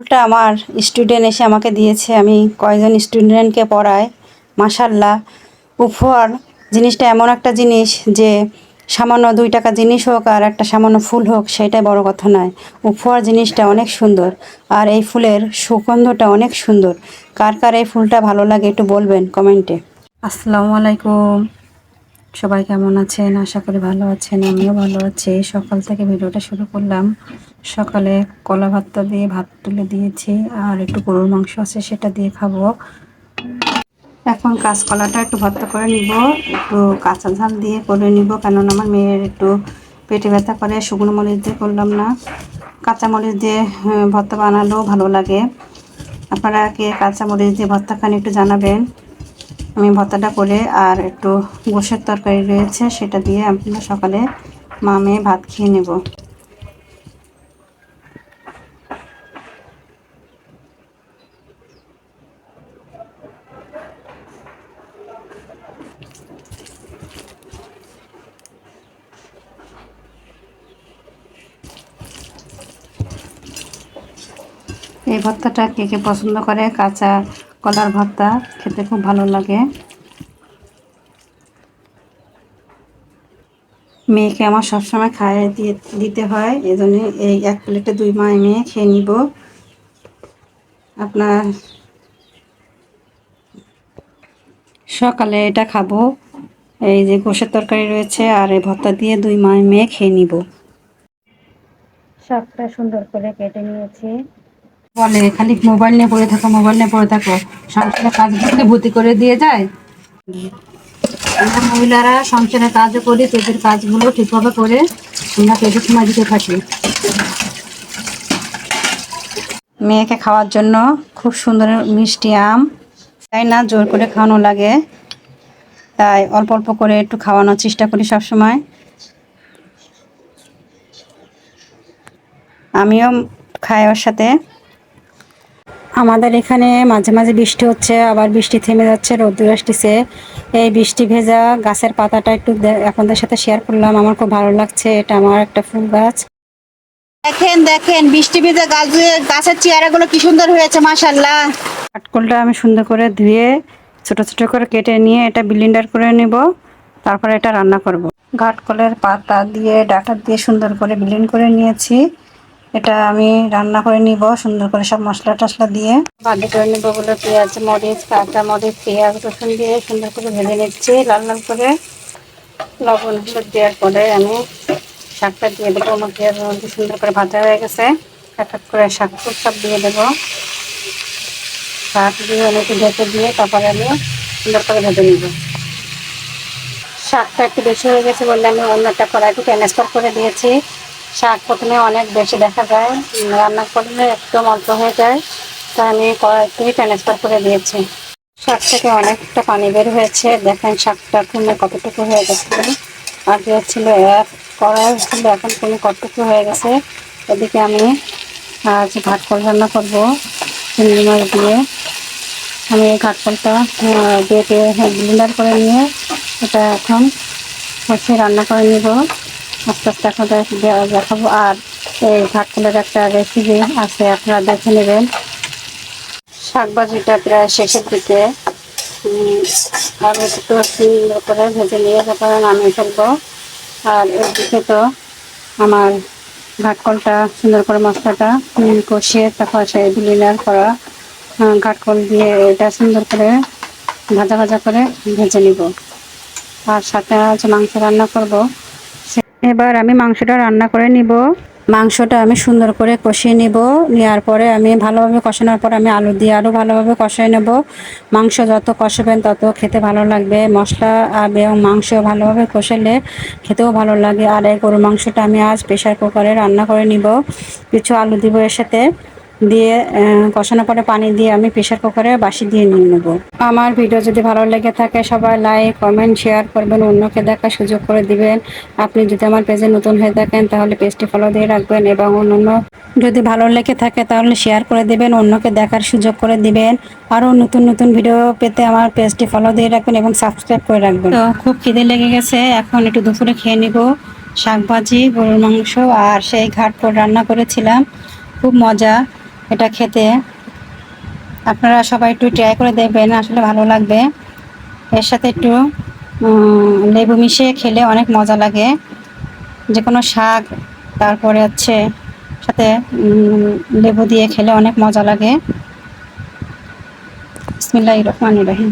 ফুলটা আমার স্টুডেন্ট এসে আমাকে দিয়েছে। আমি কয়েকজন স্টুডেন্টকে পড়াই মাসাল্লাহ উপহার, জিনিসটা এমন একটা জিনিস যে সামান্য দুই টাকা জিনিস হোক আর একটা সামান্য ফুল হোক, সেটাই বড় কথা নয়। উপহার জিনিসটা অনেক সুন্দর আর এই ফুলের সুগন্ধটা অনেক সুন্দর। কার কার এই ফুলটা ভালো লাগে একটু বলবেন কমেন্টে আসসালামু আলাইকুম। সবাই কেমন আছেন? আশা করি ভালো আছেন, আমিও ভালো আছি। সকাল থেকে ভিডিওটা শুরু করলাম। সকালে কলা ভাতটা দিয়ে ভাত তুলে দিয়েছি আর একটু গরুর মাংস আছে সেটা দিয়ে খাব। এখন কাঁচকলাটা একটু ভর্তা করে নিব একটু কাঁচা ঝাল দিয়ে করে নিব কেননা আমার মেয়ের একটু পেটে ব্যথা করে শুকনো মরিচ দিয়ে করলাম না। কাঁচা মরিচ দিয়ে আহ, ভর্তা বানালেও ভালো লাগে। আপনারা কে কাঁচা মরিচ দিয়ে ভর্তা খান একটু জানাবেন। আমি ভর্তাটা করে আর একটু গোশের তরকারি রয়েছে সেটা দিয়ে আমরা সকালে মা মেয়ে ভাত খেয়ে নেব। এই ভর্তাটা কে কে পছন্দ করে? কাঁচা কলার ভর্তা খেতে খুব ভালো লাগে। মেয়েকে আমার সবসময় খাইয়ে দিয়ে, দিতে হয় এই জন্য এই এক প্লেটে দুই মায় মেয়ে খেয়ে নিব। আপনার সকালে এটা খাব। এই যে গোশের তরকারি রয়েছে আর এই ভর্তা দিয়ে দুই মায় মেয়ে খেয়ে নিব। শাকটা সুন্দর করে কেটে নিয়েছি। বলে, খালি মোবাইল নিয়ে পড়ে থাকো মোবাইল নিয়ে পড়ে থাকো। সংসারের কাজগুলোকে ভূতি করে দিয়ে যায়। আমরা মহিলারা সংসারের কাজও করি, পেটের কাজগুলো ঠিকভাবে করে আমরা পেটের সময় দিতে থাকি। মেয়েকে খাওয়ার জন্য খুব সুন্দর মিষ্টি আম। তাই না? জোর করে খাওয়ানো লাগে। তাই অল্প অল্প করে একটু খাওয়ানোর চেষ্টা করি সব সময় আমিও খাই ওর সাথে। আমাদের এখানে মাঝে মাঝে বৃষ্টি হচ্ছে আবার বৃষ্টি থেমে যাচ্ছে রোদ্দুর আসতেছে। এই বৃষ্টি ভেজা গাছের পাতাটা একটু আপনাদের সাথে শেয়ার করলাম আমার খুব ভালো লাগছে এটা আমার একটা ফুল গাছ। দেখেন দেখেন বৃষ্টি ভিজে গাছ গাছের চেয়ারাগুলো কি সুন্দর হয়েছে মাশাল্লাহ কাঠকোলটা আমি সুন্দর করে ধুয়ে ছোট ছোট করে কেটে নিয়ে এটা ব্লিন্ডার করে নেব তারপরে এটা রান্না করব। ঘাটকলের পাতা দিয়ে ডাটা দিয়ে সুন্দর করে ব্লিন্ড করে নিয়েছি। এটা আমি রান্না করে নিব, সুন্দর করে সব মশলা টশলা দিয়ে। ভাজি করে নিব বলে পেঁয়াজ, মরিচ, কাঁচা মরিচ, পেঁয়াজ, রসুন দিয়ে সুন্দর করে ভেজে নিচ্ছি, লাল লাল করে। লবণ, হলুদ দেওয়ার পরে আমি শাকটা দিয়ে দেবো। মধ্যে মধ্যে সুন্দর করে ভাজা হয়ে গেছে। এক এক করে শাক সব দিয়ে দেবো। শাক দিয়ে অনেক ঢেকে দিয়ে তারপরে আমি সুন্দর করে ভেজে নিব। শাকটা একটু বেশি হয়ে গেছে বললে আমি অন্য একটা কড়াইতে ট্রান্সফার করে দিয়েছি। শাক প্রথমে অনেক বেশি দেখা যায়, রান্না করলে একদম অল্প হয়ে যায় তাই আমি কড়াইতে ট্রান্সফার করে দিয়েছি। শাক থেকে অনেকটা পানি বের হয়েছে, দেখেন শাকটা কমে কতটুকু হয়ে গেছে। আগে ছিল এক, কড়াই ছিল, এখন কমে কতটুকু হয়ে গেছে, এদিকে আমি আজ করে রান্না করব, চিংড়ি মাছ দিয়ে। আমি এই দিয়ে ব্লেন্ডার করে নিয়ে, এটা এখন হচ্ছে রান্না করে নিব। আস্তে আস্তে এখন দেখ- দে- দেখাবো। আর এই কাঠকলের একটা রেসিপি আছে, আপনারা দেখে নেবেন। শাকভাজিটা প্রায় শেষের দিকে। আর একটু সুন্দর করে ভেজে নিয়ে তারপরে নামিয়ে ফেলব। আর এদিকে তো আমার ঘাটকলটা সুন্দর করে মশলাটা কষিয়ে তারপর সেই ব্লিনার করা ঘাটকল দিয়ে এটা সুন্দর করে ভাজা ভাজা করে ভেজে নিব। আর সাথে আজ মাংস রান্না করব। এবার আমি মাংসটা রান্না করে নিব। মাংসটা আমি সুন্দর করে কষিয়ে নিব। নেওয়ার পরে আমি ভালোভাবে কষানোর পর আমি আলু দিয়ে আরও ভালোভাবে কষিয়ে নেব। মাংস যত কষাবেন তত খেতে ভালো লাগবে। মশলা এবং মাংস ভালোভাবে কষালে খেতেও ভালো লাগে। আর এই গরু মাংসটা আমি আজ প্রেশার কুকারে রান্না করে নিব। কিছু আলু দিব এর সাথে। দিয়ে কষানোর পরে পানি দিয়ে আমি প্রেশার কুকারে বাসি দিয়ে নিয়ে নেব। আমার ভিডিও যদি ভালো লেগে থাকে, সবাই লাইক কমেন্ট শেয়ার করবেন, অন্যকে দেখার সুযোগ করে দিবেন। আপনি যদি আমার পেজে নতুন হয়ে থাকেন, তাহলে পেজটি ফলো দিয়ে রাখবেন এবং অন্য যদি ভালো লেগে থাকে, তাহলে শেয়ার করে দিবেন, অন্যকে দেখার সুযোগ করে দিবেন। আরও নতুন নতুন ভিডিও পেতে আমার পেজটি ফলো দিয়ে রাখবেন এবং সাবস্ক্রাইব করে রাখবেন। তো খুব খিদে লেগে গেছে, এখন একটু দুপুরে খেয়ে নিব। শাক ভাজি গরুর মাংস আর সেই ঘাট রান্না করেছিলাম। খুব মজা। এটা খেতে। আপনারা সবাই একটু ট্রাই করে দেখবেন, আসলে ভালো লাগবে। এর সাথে একটু লেবু মিশিয়ে খেলে অনেক মজা লাগে। যে কোনো শাক, তারপরে হচ্ছে সাথে লেবু দিয়ে খেলে অনেক মজা লাগে। বিসমিল্লাহির রহমানির রহিম।